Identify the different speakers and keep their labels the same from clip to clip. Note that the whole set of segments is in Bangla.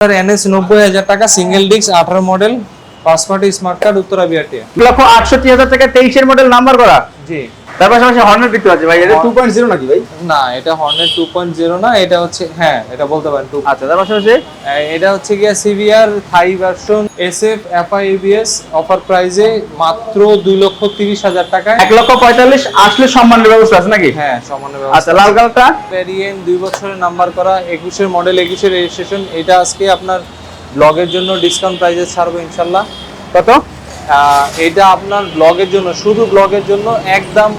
Speaker 1: এনএস নব্বই হাজার টাকা সিঙ্গেল ডিস্ক আঠারো model passport smart card Uttara BRTA.
Speaker 2: দু লক্ষ আটষট্টি হাজার টাকা তেইশের মডেল নাম্বার করা।
Speaker 1: জি।
Speaker 2: তার পাশাপাশি হর্নের দেখতে পাচ্ছি ভাই এটা টু পয়েন্ট জিরো নাকি ভাই?
Speaker 1: না এটা হর্নের টু পয়েন্ট জিরো না এটা হচ্ছে হ্যাঁ এটা বলতে পারেন
Speaker 2: আচ্ছা তার পাশাপাশি?
Speaker 1: এটা হচ্ছে গিয়া সিভিআর থাই ভার্সন অফার প্রাইজে মাত্র লক্ষ তিরিশ হাজার টাকায়।
Speaker 2: এক লক্ষ পঁয়তাল্লিশ আসলে সম্মানের ব্যবস্থা আছে নাকি?
Speaker 1: হ্যাঁ সমান
Speaker 2: আচ্ছা লাল কালারটা?
Speaker 1: বছরের নাম্বার করা একুশের মডেল একুশের রেজিস্ট্রেশন এটা আজকে আপনার ব্লগের জন্য ডিসকাউন্ট প্রাইজে ছাড়বো ইনশাল্লাহ।
Speaker 2: কত?
Speaker 1: এটা আপনার ব্লগের জন্য শুধু ব্লগের জন্য একদম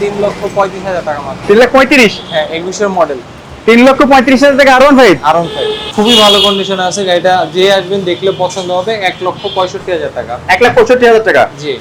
Speaker 1: তিন লক্ষ পঁয়ত্রিশ হাজার টাকা মাত্র।
Speaker 2: তিন লাখ পঁয়ত্রিশ?
Speaker 1: হ্যাঁ একুশের মডেল
Speaker 2: তিন লক্ষ পঁয়ত্রিশ হাজার টাকা R one five
Speaker 1: R one five খুবই ভালো কন্ডিশনে আছে গাড়িটা যে আসবেন দেখলে পছন্দ হবে এক লক্ষ পঁয়ষট্টি হাজার টাকা।
Speaker 2: এক লাখ পঁয়ষট্টি হাজার টাকা?
Speaker 1: জি।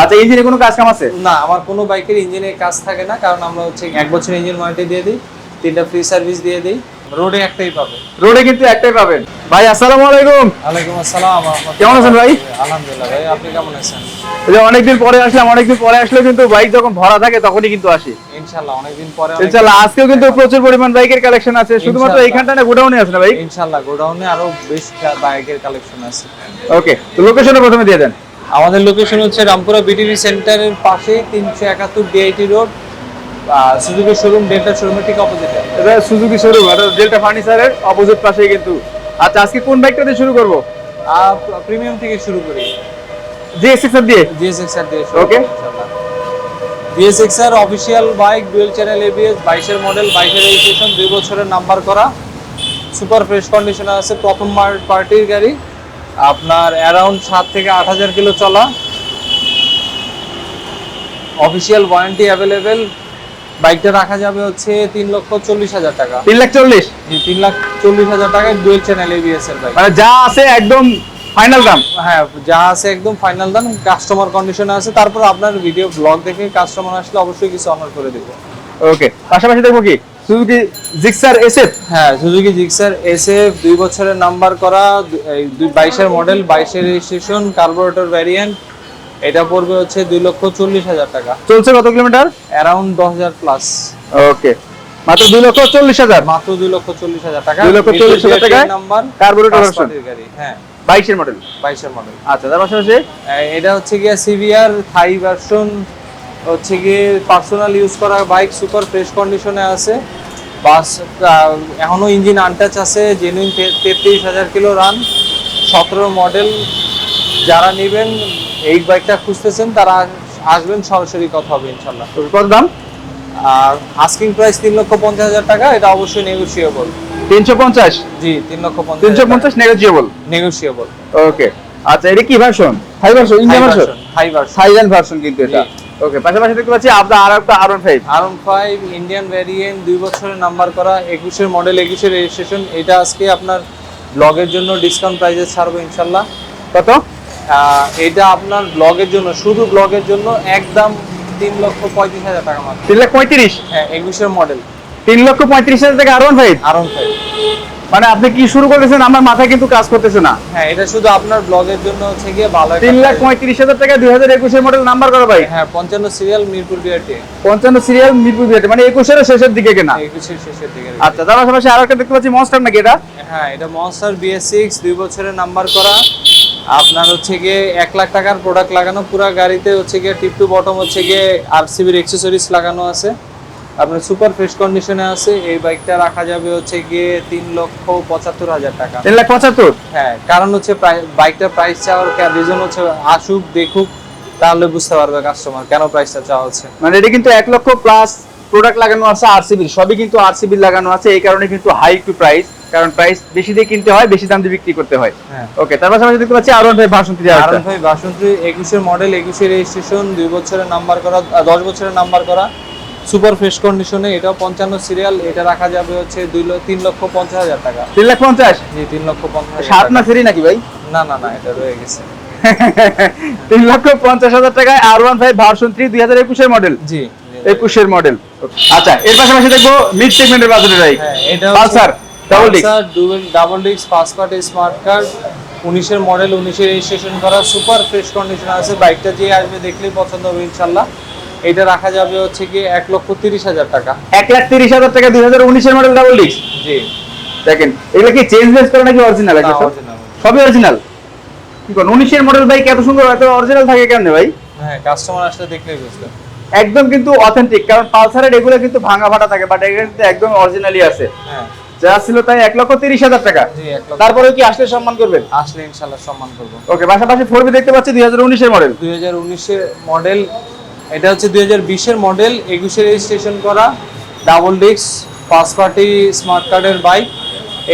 Speaker 2: আচ্ছা ইঞ্জিনে কোনো কাজ কাম আছে?
Speaker 1: না আমার কোনো বাইকের ইঞ্জিনের কাজ থাকে না কারণ আমরা হচ্ছে এক বছর ইঞ্জিন ওয়ারেন্টি দিয়ে দিই তিনটা ফ্রি সার্ভিস দিয়ে দিই। রোডে একটাই পাবে
Speaker 2: রোডে কিন্তু একটাই পাবেন। ভাই আসসালামু আলাইকুম।
Speaker 1: ওয়ালাইকুম আসসালাম
Speaker 2: কেমন আছেন ভাই?
Speaker 1: আলহামদুলিল্লাহ ভাই আপনি কেমন আছেন?
Speaker 2: যে অনেকদিন পরে আসলাম অনেকদিন পরে আসলেও কিন্তু বাইক যখন ভরা থাকে তখনই কিন্তু আসি।
Speaker 1: ইনশাল্লাহ অনেকদিন পরে
Speaker 2: ইনশাআল্লাহ আজকেও কিন্তু প্রচুর পরিমাণ বাইকের কালেকশন আছে। শুধুমাত্র। এইখানটা না গোডাউনে আছে না ভাই?
Speaker 1: ইনশাল্লাহ গোডাউনে আরও বেশ বাইকের কালেকশন আছে।
Speaker 2: ওকে তো লোকেশনে প্রথমে দিয়ে দেন।
Speaker 1: আমাদের লোকেশন হচ্ছে রামপুরা বিটিভি সেন্টারের পাশে তিনশো একাত্তর DIT road Suzuki showroom Delta শোরুমের ঠিক অপোজিটে
Speaker 2: এটা সুজুকি শোরুম এটা ডেল্টা ফার্নিচারের অপোজিট পাশেই কিন্তু। আচ্ছা আজকে কোন বাইকটা দিয়ে শুরু করব?
Speaker 1: প্রিমিয়াম থেকে শুরু করি।
Speaker 2: জিএস6 দিয়ে?
Speaker 1: জিএসএক্স আর দিয়ে
Speaker 2: Okay.
Speaker 1: GSX R official bike dual channel ABS বাইশের মডেল বাইশের রেজিস্ট্রেশন দুই বছরের নাম্বার করা। সুপার ফ্রেশ কন্ডিশনে আছে প্রথম পার্টির গাড়ি। আপনার অ্যারাউন্ড সাত থেকে আট হাজার কিলো চলা। অফিসিয়াল ওয়ারেন্টি অ্যাভেলেবেল বাইকটা রাখা যাবে হচ্ছে তিন লক্ষ চল্লিশ হাজার টাকা।
Speaker 2: তিন লাখ চল্লিশ?
Speaker 1: তিন লাখ চল্লিশ হাজার টাকায় ডুয়েল চ্যানেল এবিএস এর বাইক।
Speaker 2: মানে যা আছে একদম ফাইনাল দাম?
Speaker 1: হ্যাঁ যা আছে একদম ফাইনাল দাম কাস্টমার কন্ডিশনে আছে। তারপর আপনার ভিডিও ব্লগ দেখে কাস্টমার আসলে অবশ্যই কিছু অনার করে দেবো।
Speaker 2: ওকে পাশাপাশি দেখব কি? সুজুকি জিক্সার এসএফ
Speaker 1: হ্যাঁ সুজুকি জিক্সার এসএফ দুই বছরের নাম্বার করা দুই বাইশের মডেল বাইশের রেজিস্ট্রেশন কার্বোরেটর ভ্যারিয়েন্ট এটা পড়বে হচ্ছে দুই লক্ষ চল্লিশ হাজার টাকা।
Speaker 2: চলছে কত কিলোমিটার?
Speaker 1: অ্যারাউন্ড দশ হাজার প্লাস
Speaker 2: ওকে মাত্র দুই লক্ষ চল্লিশ হাজার?
Speaker 1: মাত্র দুই লক্ষ চল্লিশ হাজার টাকা।
Speaker 2: দুই লক্ষ চল্লিশ হাজার টাকায়
Speaker 1: নাম্বার
Speaker 2: কার্বোরেটর
Speaker 1: গাড়ি হ্যাঁ।
Speaker 2: বাইশের মডেল
Speaker 1: বাইশের মডেল
Speaker 2: আচ্ছা তার পাশাপাশি?
Speaker 1: এটা হচ্ছে গিয়ে সিভিআর থাই ভার্সন হচ্ছে গিয়ে পার্সোনাল ইউজ করা বাইক সুপার ফ্রেশ কন্ডিশনে আছে। বাস এখনও ইঞ্জিন আনটাচ আছে জেনুইন তেত্রিশ হাজার কিলো রান সতেরো মডেল যারা নেবেন এই বাইকটা খুঁজতেছেন তারা আসবেন সরাসরি কথা হবে ইনশাল্লাহ
Speaker 2: কত দাম?
Speaker 1: আর আস্কিং প্রাইস তিন লক্ষ পঞ্চাশ হাজার টাকা এটা অবশ্যই নেগোসিয়েবল
Speaker 2: তিনশো পঞ্চাশ?
Speaker 1: জি তিন লক্ষ
Speaker 2: তিনশো
Speaker 1: পঞ্চাশ
Speaker 2: পঞ্চাশ নেগোজিয়েবল
Speaker 1: নেগোসিয়েবল
Speaker 2: ওকে। আচ্ছা এটা কি version high version India version
Speaker 1: high version
Speaker 2: Thailand version কিন্তু এটা। ওকে পাশাপাশি দেখতে পাচ্ছি আপনার আর একটা R one five
Speaker 1: R one five Indian variant দুই বছরের নাম্বার করা একুশের মডেল একুশের রেজিস্ট্রেশন এটা আজকে আপনার ব্লগের জন্য ডিসকাউন্ট প্রাইসে ছাড়বো ইনশাল্লাহ
Speaker 2: কত?
Speaker 1: এটা আপনার ব্লগের জন্য শুধু ব্লগের জন্য একদম তিন লক্ষ পঁয়ত্রিশ হাজার টাকা মাত্র।
Speaker 2: তিন লাখ পঁয়ত্রিশ?
Speaker 1: হ্যাঁ একুশের মডেল
Speaker 2: তিন লক্ষ পঁয়ত্রিশ হাজার টাকা R one five
Speaker 1: R one five
Speaker 2: মানে আপনি কি শুরু করতেছেন? আমার মাথায় কিন্তু কাজ করতেছে না।
Speaker 1: হ্যাঁ এটা শুধু আপনার ব্লগের জন্য হচ্ছে গিয়ে ভালো
Speaker 2: তিন লাখ পঁয়ত্রিশ হাজার টাকা দুই হাজার একুশের মডেল নাম্বার করা ভাই।
Speaker 1: হ্যাঁ পঞ্চান্ন সিরিয়াল মিরপুর বিআরটি
Speaker 2: পঞ্চান্ন সিরিয়াল মিরপুর বিয়াতে মানে একুশের শেষের দিকে কেনা?
Speaker 1: একুশের শেষের দিকে।
Speaker 2: আচ্ছা তার পাশাপাশি আর একটা দেখতে পাচ্ছি মনস্টার নাকি এটা?
Speaker 1: হ্যাঁ এটা মনস্টার বিএস সিক্স দুই বছরের নাম্বার করা। আপনার হচ্ছে গিয়ে এক লাখ টাকার প্রোডাক্ট লাগানো পুরো গাড়িতে হচ্ছে গিয়ে টিপ টু বটম হচ্ছে গিয়ে আরসিবির অ্যাক্সেসরিজ লাগানো আছে। আপনার সুপার ফ্রেশ কন্ডিশনে আছে এই বাইকটা রাখা যাবে হচ্ছে গিয়ে তিন লক্ষ পঁচাত্তর হাজার টাকা।
Speaker 2: তিন লাখ পঁচাত্তর?
Speaker 1: হ্যাঁ কারণ হচ্ছে বাইকটা প্রাইস চাওয়ার রিজন হচ্ছে আসুক দেখুক তাহলে বুঝতে পারবে কাস্টমার কেন প্রাইসটা চাওয়া হচ্ছে।
Speaker 2: মানে এটা কিন্তু এক লক্ষ প্লাস প্রোডাক্ট লাগানো আছে আরসিবি সবই কিন্তু আরসিবি লাগানো আছে এই কারণে কিন্তু হাই টু প্রাইস কারণ প্রাইস বেশি দিয়ে কিনতে হয় বেশি দাম দিয়ে বিক্রি করতে হয়। ওকে তার পাশাপাশি দেখতে পাচ্ছি আর ওয়ান ফাইভ ভার্সন
Speaker 1: আরন ভাই বাসন্তী একুশের মডেল একুশের রেজিস্ট্রেশন দুই বছরের নাম্বার করা দশ বছরের নাম্বার করা। সুপার ফ্রেশ কন্ডিশনে এটাও পঞ্চান্ন সিরিয়াল এটা রাখা যাবে হচ্ছে দুই তিন লক্ষ পঞ্চাশ হাজার টাকা।
Speaker 2: তিন লাখ পঞ্চাশ?
Speaker 1: জি তিন লক্ষ পঞ্চাশ
Speaker 2: সাত না ফ্রি নাকি ভাই?
Speaker 1: না না না এটা রয়ে গেছে।
Speaker 2: তিন লক্ষ পঞ্চাশ হাজার টাকায় R one five version three দুই হাজার একুশের মডেল
Speaker 1: জি
Speaker 2: একুশের মডেল আচ্ছা এর পাশাপাশি দেখব মিড সেগমেন্টের বাজারে ভাই।
Speaker 1: হ্যাঁ এটা
Speaker 2: Pulsar. Double
Speaker 1: double disc first smart card উনিশের মডেল উনিশের রেজিস্ট্রেশন করা সুপার ফ্রেশ কন্ডিশন আছে। বাইকটা যে আসবে দেখলেই পছন্দ হবে ইনশাল্লাহ। এটা রাখা যাবে হচ্ছে কি এক লক্ষ তিরিশ হাজার টাকা।
Speaker 2: এক লাখ তিরিশ হাজার টাকা দুই হাজার উনিশের মডেল ডাবল ডিস্ক
Speaker 1: জি।
Speaker 2: দেখেন এগুলো কি চেঞ্জ বেস করে নাকি অরিজিনাল সবই অরিজিনাল কি কোন উনিশের মডেল বাইক এত সুন্দর এত অরিজিনাল থাকে কেমনে ভাই?
Speaker 1: হ্যাঁ কাস্টমার আসলে দেখলেই বুঝবে।
Speaker 2: একদম কিন্তু অথেন্টিক কারণ পালসারের এগুলো কিন্তু ভাঙা ফাটা থাকে বাট এগুলো কিন্তু একদম অরিজিনালি আছে।
Speaker 1: হ্যাঁ।
Speaker 2: যা ছিল তাই এক লক্ষ তিরিশ হাজার টাকা। তারপরে কি আসলে সম্মান করবেন?
Speaker 1: আসলে ইনশাল্লাহ সম্মান করব।
Speaker 2: ওকে পাশাপাশি ফোর বি দেখতে পাচ্ছি দুই হাজার উনিশের মডেল
Speaker 1: দুই হাজার উনিশের মডেল এটা হচ্ছে দুই হাজার বিশের মডেল একুশে রেজিস্ট্রেশন করা double disc first party smart কার্ডের বাইক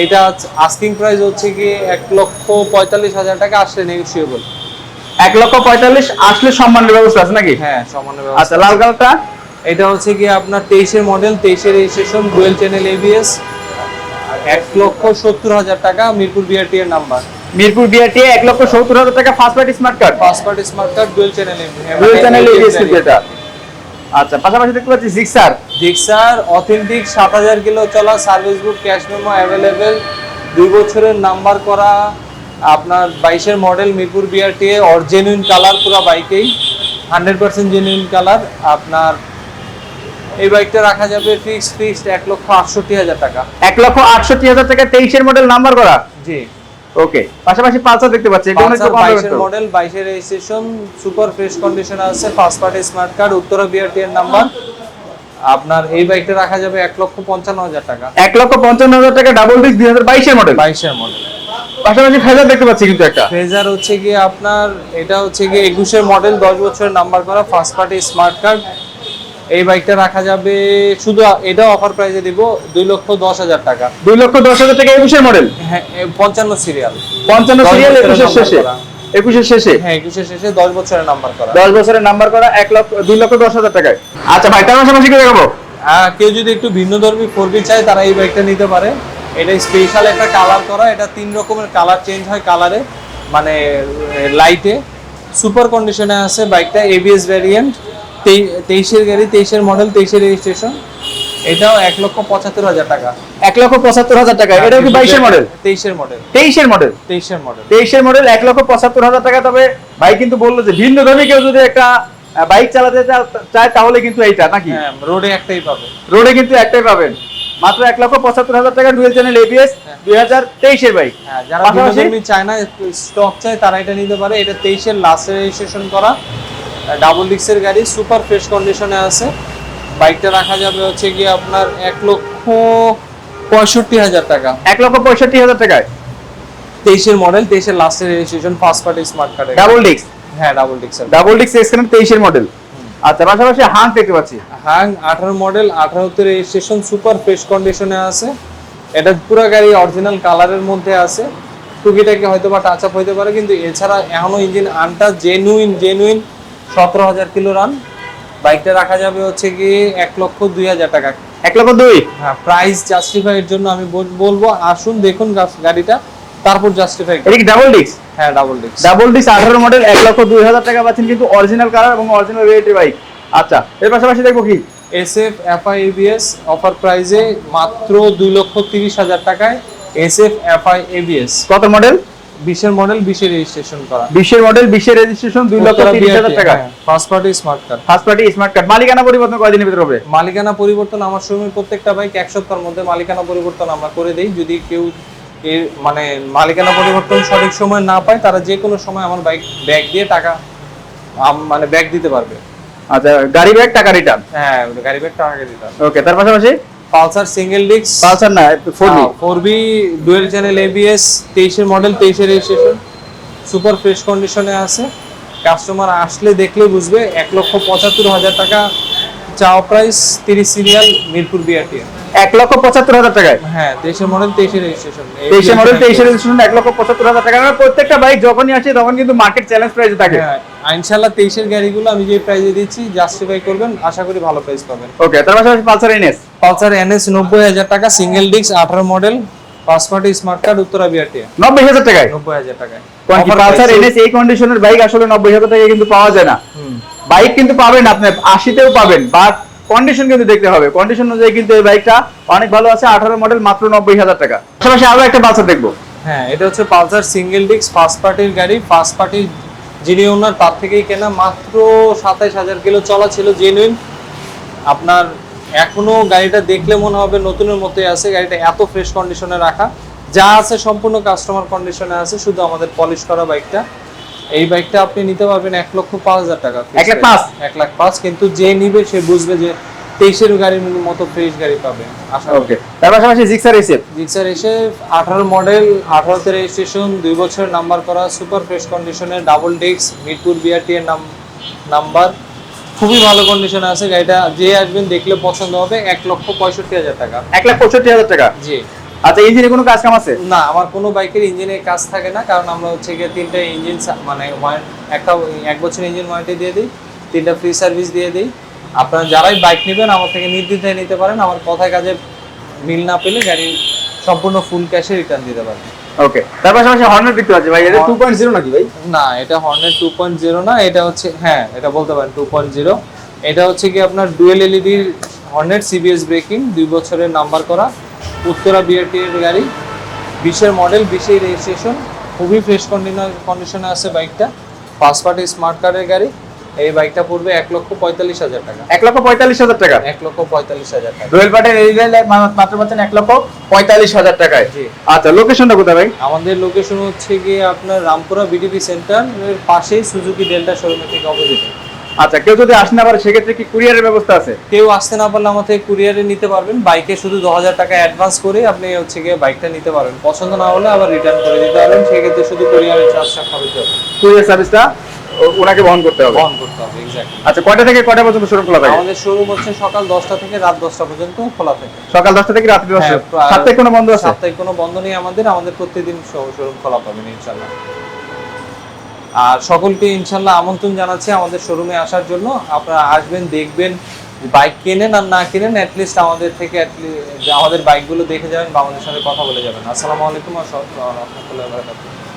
Speaker 1: এইটা আস্কিং প্রাইস হচ্ছে কি এক লক্ষ পঁয়তাল্লিশ হাজার টাকা আসলে নেগোসিয়েবল
Speaker 2: এক লক্ষ পঁয়তাল্লিশ আসলে সম্মানের ব্যবস্থা আছে নাকি?
Speaker 1: হ্যাঁ সমান
Speaker 2: আচ্ছা লাল কালারটা?
Speaker 1: এটা হচ্ছে কি আপনার তেইশের মডেল তেইশের রেজিস্ট্রেশন ডুয়েল চ্যানেল এবিএস এক লক্ষ সত্তর হাজার টাকা মিরপুর বিআরটি এর নাম্বার
Speaker 2: মিরপুর বিআরটি এক লক্ষ সত্তর হাজার টাকা first party smart card
Speaker 1: first party smart card dual channel
Speaker 2: dual channel এটা আচ্ছা পাশাপাশি দেখতে পাচ্ছি জিক্সার
Speaker 1: জিক্সার অথেন্টিক সাত হাজার কিলো চলা service book cash memo available দুই বছরের নাম্বার করা আপনার বাইশের model Mirpur BRTA or genuine colour পুরো বাইকেই। হান্ড্রেড পার্সেন্ট জেনুইন কালার আপনার এই বাইকটা রাখা যাবে ফিক্সড ফিক্সড এক লক্ষ আটষট্টি হাজার টাকা।
Speaker 2: এক লক্ষ আটষট্টি হাজার টাকা তেইশের মডেল নাম্বার করা?
Speaker 1: জি।
Speaker 2: ওকে পাশাপাশি পালসার দেখতে পাচ্ছি এটা অনেক
Speaker 1: বাইশের মডেল বাইশের রেজিস্ট্রেশন সুপার ফ্রেশ কন্ডিশন আছে first party smart card Uttara BRT এর নাম্বার আপনার এই বাইকটা রাখা যাবে এক লক্ষ পঞ্চান্ন হাজার টাকা।
Speaker 2: এক লক্ষ পঞ্চান্ন হাজার টাকা ডাবল ডিস্ক দুই হাজার বাইশের মডেল
Speaker 1: বাইশের মডেল
Speaker 2: পাশাপাশি ফেজার দেখতে পাচ্ছি কিন্তু একটা।
Speaker 1: ফেজার হচ্ছে গিয়ে আপনার এটা হচ্ছে গিয়ে একুশের মডেল দশ বছরের নাম্বার করা ফার্স্ট পার্টি স্মার্ট কার্ড এই বাইকটা রাখা যাবে শুধু এটাও অফার প্রাইসে দিব দুই লক্ষ দশ হাজার টাকা।
Speaker 2: দুই লক্ষ দশ হাজার টাকা একুশের মডেল
Speaker 1: হ্যাঁ পঞ্চান্ন সিরিয়াল
Speaker 2: পঞ্চান্ন সিরিয়াল একুশের শেষে। একুশের শেষে?
Speaker 1: হ্যাঁ একুশের শেষে দশ বছরের নাম্বার করা।
Speaker 2: দশ বছরের নাম্বার করা এক লক্ষ দুই লক্ষ দশ হাজার টাকায়। আচ্ছা ভাই তার পাশাপাশি কি দেখাবো?
Speaker 1: কেউ যদি একটু ভিন্ন ধর্মী ফোর বি চায় তারা এই বাইকটা নিতে পারে। এটা স্পেশাল একটা কালার করা এটা তিন রকমের কালার চেঞ্জ হয় কালারে মানে লাইটে সুপার কন্ডিশনে আছে বাইকটা এবিএস ভ্যারিয়েন্ট তেইশের গাড়ি তেইশের মডেল তেইশের রেজিস্ট্রেশন এটাও এক লক্ষ পঁচাত্তর হাজার টাকা।
Speaker 2: এক লক্ষ পঁচাত্তর হাজার টাকা। এটাও কি বাইশের মডেল
Speaker 1: তেইশের মডেল
Speaker 2: তেইশের মডেল
Speaker 1: তেইশের মডেল
Speaker 2: তেইশের মডেল এক লক্ষ পঁচাত্তর হাজার টাকা। তবে ভাই কিন্তু বলল যে ভিন্ন ধর্মী কেউ যদি একটা বাইক চালাতে চায় তাহলে কিন্তু এইটা নাকি?
Speaker 1: হ্যাঁ রোডে একটাই পাবে।
Speaker 2: রোডে কিন্তু একটাই পাবেন। মাত্র এক লক্ষ পঁচাত্তর হাজার টাকা ডুয়েল চ্যানেল এবিএস
Speaker 1: হ্যাঁ।
Speaker 2: দুই হাজার তেইশের বাইক
Speaker 1: হ্যাঁ যারা চায় না স্টক চায় তারা এটা নিতে পারে। এটা তেইশের লাস্ট রেজিস্ট্রেশন করা। ডাবল ডিক্সের গাড়ি সুপার ফ্রেশ কন্ডিশনে আছে। বাইকটা রাখা যাবে হচ্ছে গিয়ে আপনার এক লক্ষ পঁয়ষট্টি হাজার টাকা।
Speaker 2: এক লক্ষ পঁয়ষট্টি হাজার টাকায়?
Speaker 1: তেইশের মডেল তেইশের লাস্টের রেজিস্ট্রেশন ফার্স্ট পার্টি স্মার্ট কার্ডে
Speaker 2: ডাবল ডিক্স
Speaker 1: হ্যাঁ ডাবল ডিক্সের
Speaker 2: ডাবল ডিস্ক এক্সকানেট তেইশের মডেল আচ্ছা পাশাপাশি হাঁস দেখতে পাচ্ছি।
Speaker 1: হ্যাং আঠারো মডেল আঠারোতে রেজিস্ট্রেশন সুপার ফ্রেশ কন্ডিশনে আছে। এটা পুরো গাড়ি অরিজিনাল কালারের মধ্যে আছে। টুকিটাকে হয়তো বা টাচ আপ হইতে পারে কিন্তু এছাড়া এখনও ইঞ্জিন আনটা জেনুইন জেনুইন সতেরো হাজার কিলো রান বাইকটা রাখা যাবে হচ্ছে কি এক লক্ষ দুই হাজার টাকা।
Speaker 2: এক লক্ষ দুই?
Speaker 1: হ্যাঁ প্রাইস জাস্টিফাই এর জন্য আমি বলব আসুন দেখুন গাড়িটা তারপর জাস্টিফাই
Speaker 2: এটা কি ডাবল ডিস্ক
Speaker 1: হ্যাঁ ডাবল ডিস্ক
Speaker 2: ডাবল ডিস্ক আঠারো মডেল এক লক্ষ দুই হাজার টাকা পাচ্ছেন কিন্তু অরিজিনাল কালার এবং অরিজিনাল রেটের বাইক আচ্ছা এর পাশাপাশি দেখব কি?
Speaker 1: S F FI ABS offer প্রাইজে মাত্র দুই লক্ষ তিরিশ হাজার টাকায় এস এফ এফআই এবিএস
Speaker 2: কত মডেল
Speaker 1: বিশের মডেল বিশের রেজিস্ট্রেশন করা।
Speaker 2: বিশের মডেল বিশের রেজিস্ট্রেশন দুই লক্ষ তিরিশ হাজার টাকা।
Speaker 1: First party smart card
Speaker 2: first party smart card মালিকানা পরিবর্তন কয়দিনের ভিতরে হবে?
Speaker 1: মালিকানা পরিবর্তন আমার শোরুমের প্রত্যেকটা বাইক এক সপ্তাহের মধ্যে মালিকানা পরিবর্তন আমরা করে দেই। যদি কেউ এর মানে মালিকানা পরিবর্তন সঠিক সময় না পায় তারা যে কোনো সময় আমার বাইক ব্যাগ দিয়ে টাকা মানে ব্যাগ দিতে পারবে।
Speaker 2: আচ্ছা গাড়ি ব্যাগ টাকা রিটার্ন
Speaker 1: হ্যাঁ গাড়ি ব্যাগ টাকা দিতে হবে
Speaker 2: ওকে তার পাশাপাশি?
Speaker 1: Pulsar single disc?
Speaker 2: পালসার না four B
Speaker 1: four B dual channel ABS তেইশের মডেল তেইশের রেজিস্ট্রেশন সুপার ফ্রেশ কন্ডিশনে আছে। কাস্টমার আসলে দেখলে বুঝবে এক লক্ষ পঁচাত্তর হাজার টাকা চাওয়া প্রাইস তিরিশ সিরিয়াল মিরপুর বিআরটি
Speaker 2: এক লক্ষ পঁচাত্তর হাজার টাকায়।
Speaker 1: হ্যাঁ তেইশের মডেল তেইশের রেজিস্ট্রেশন
Speaker 2: মডেল এক লক্ষ পঁচাত্তর হাজার টাকা প্রত্যেকটা বাইক যখনই আসে তখন কিন্তু মার্কেট চ্যালেঞ্জ প্রাইসে থাকে।
Speaker 1: হ্যাঁ ইনশাল্লাহ তেইশের গাড়িগুলো আমি যে প্রাইসে দিচ্ছি জাস্টিফাই করবেন আশা করি ভালো প্রাইস পাবেন।
Speaker 2: ওকে তার পাশাপাশি পালসার এনএস
Speaker 1: পালসার এনএস নব্বই হাজার টাকা সিঙ্গেল ডিস্ক আঠারো model first party smart card Uttara BRT
Speaker 2: নব্বই হাজার টাকায়?
Speaker 1: নব্বই হাজার টাকায়।
Speaker 2: কারণ কি পালসার এনএস এই কন্ডিশনের বাইক আসলে নব্বই হাজার টাকায় কিন্তু পাওয়া যায় না। বাইক কিন্তু পাবেন আপনি আশিতেও পাবেন বাট কন্ডিশন কিন্তু দেখতে হবে। কন্ডিশন অনুযায়ী কিন্তু এই বাইকটা অনেক ভালো আছে, আঠারো মডেল মাত্র নব্বই হাজার টাকা। পাশাপাশি আরও একটা পালসার দেখব।
Speaker 1: হ্যাঁ এটা হচ্ছে পালসার সিঙ্গেল ডিস্ক ফার্স্ট পার্টির গাড়ি। ফার্স্ট পার্টির যিনি ওনার তার থেকেই কেনা মাত্র সাতাইশ হাজার কিলো চলা ছিল জেনুইন আপনার এখনও গাড়িটা দেখলে মনে হবে নতুনের মতোই আছে। গাড়িটা এত ফ্রেশ কন্ডিশনে রাখা। যা আছে সম্পূর্ণ কাস্টমার কন্ডিশনে আছে, শুধু আমাদের পলিশ করা বাইকটা। এই বাইকটা আপনি নিতে পারবেন এক লক্ষ পাঁচ হাজার টাকা।
Speaker 2: এক লাখ পাঁচ?
Speaker 1: এক লাখ পাঁচ কিন্তু যে নিবে সে বুঝবে যে তেইশের গাড়ির মতো ফ্রেশ গাড়ি পাবে। আশা
Speaker 2: ওকে তার পাশাপাশি জিক্সার এসএফ
Speaker 1: জিক্সার এসে আঠারো মডেল আঠারোতে রেজিস্ট্রেশন দুই বছরের নাম্বার করা সুপার ফ্রেশ কন্ডিশনে ডাবল ডিস্ক মিরপুর বিআরটি এর নাম নাম্বার খুবই ভালো কন্ডিশনে আছে গাড়িটা। যে আসবেন দেখলে পছন্দ হবে এক লক্ষ পঁয়ষট্টি হাজার টাকা।
Speaker 2: এক লাখ পঁয়ষট্টি হাজার টাকা?
Speaker 1: জি।
Speaker 2: আচ্ছা ইঞ্জিনে কোনো কাজ কাম আছে?
Speaker 1: না আমার কোনো বাইকের ইঞ্জিনে কাজ থাকে না কারণ আমরা হচ্ছে গিয়ে তিনটা ইঞ্জিন মানে একটা এক বছর ইঞ্জিন ওয়ারেন্টি দিয়ে দিই তিনটা ফ্রি সার্ভিস দিয়ে দিই। আপনারা যারাই বাইক নেবেন আমার থেকে নির্দ্বিধায় নিতে পারেন আমার কথায় কাজে মিল না পেলে গাড়ি সম্পূর্ণ ফুল ক্যাশে রিটার্ন দিতে পারবেন।
Speaker 2: ওকে তার পাশাপাশি হর্নের দেখতে পাচ্ছি ভাই এটা
Speaker 1: হর্ন-
Speaker 2: টু পয়েন্ট জিরো নাকি ভাই?
Speaker 1: না এটা হর্নের টু পয়েন্ট জিরো না এটা হচ্ছে হ্যাঁ এটা বলতে পারেন টু পয়েন্ট জিরো এটা হচ্ছে কি আপনার dual LED Hornet CBS braking দুই বছরের নাম্বার করা। উত্তরা বিআরটি এর গাড়ি বিশের মডেল বিশের রেজিস্ট্রেশন খুবই ফ্রেশ কন্ডিশনে আছে বাইকটা ফার্স্ট পার্টি স্মার্ট কার্ডের গাড়ি এই বাইকটা পড়বে এক লক্ষ পঁয়তাল্লিশ হাজার টাকা।
Speaker 2: এক লক্ষ পঁয়তাল্লিশ হাজার টাকা?
Speaker 1: এক লক্ষ পঁয়তাল্লিশ হাজার টাকা।
Speaker 2: রয়েল পাটের এই রেল মাত্র পাচ্ছেন এক লক্ষ পঁয়তাল্লিশ হাজার টাকায়।
Speaker 1: জি।
Speaker 2: আচ্ছা লোকেশনটা কোথায় ভাই?
Speaker 1: আমাদের লোকেশন হচ্ছে গিয়ে আপনার রামপুরা বিডিপি সেন্টার এর পাশেই সুজুকি ডেল্টা শোরুমের থেকে অপোজিটে
Speaker 2: আচ্ছা কেউ যদি আসে না পারে সেক্ষেত্রে কি কুরিয়ারের ব্যবস্থা আছে?
Speaker 1: কেউ আসতে না পারলে থেকে কুরিয়ারে নিতে পারবেন। বাইকে শুধু দু হাজার টাকা অ্যাডভান্স করে আপনি হচ্ছে গিয়ে বাইকটা নিতে পারবেন। পছন্দ না হলে আবার রিটার্ন করে দিতে পারবেন। সেক্ষেত্রে শুধু কুরিয়ারের চার্জটা খরচ হবে
Speaker 2: কুরিয়ার সার্ভিসটা ওনাকে বহন করতে হবে?
Speaker 1: বহন করতে হবে এক্স্যাক্টলি
Speaker 2: আচ্ছা কয়টা থেকে কয়টা পর্যন্ত শোরুম খোলা থাকে?
Speaker 1: আমাদের শোরুম হচ্ছে সকাল দশটা থেকে রাত দশটা পর্যন্ত খোলা থাকে।
Speaker 2: সকাল দশটা থেকে রাত্রি দশটা
Speaker 1: হ্যাঁ,
Speaker 2: সাপ্তাহিক কোনো বন্ধ আছে?
Speaker 1: সাপ্তাহিক কোনো বন্ধ নেই আমাদের। আমাদের প্রত্যেকদিন শোরুম খোলা পাবেন ইনশাল্লাহ আর সকলকে ইনশাল্লাহ আমন্ত্রণ জানাচ্ছি আমাদের শোরুমে আসার জন্য। আপনারা আসবেন, দেখবেন বাইক কেনেন আর না কেনেন অ্যাটলিস্ট আমাদের থেকে আমাদের বাইকগুলো দেখে যাবেন বা আমাদের সাথে কথা বলে যাবেন। আসসালামু আলাইকুম আর রহমতুল্লাহ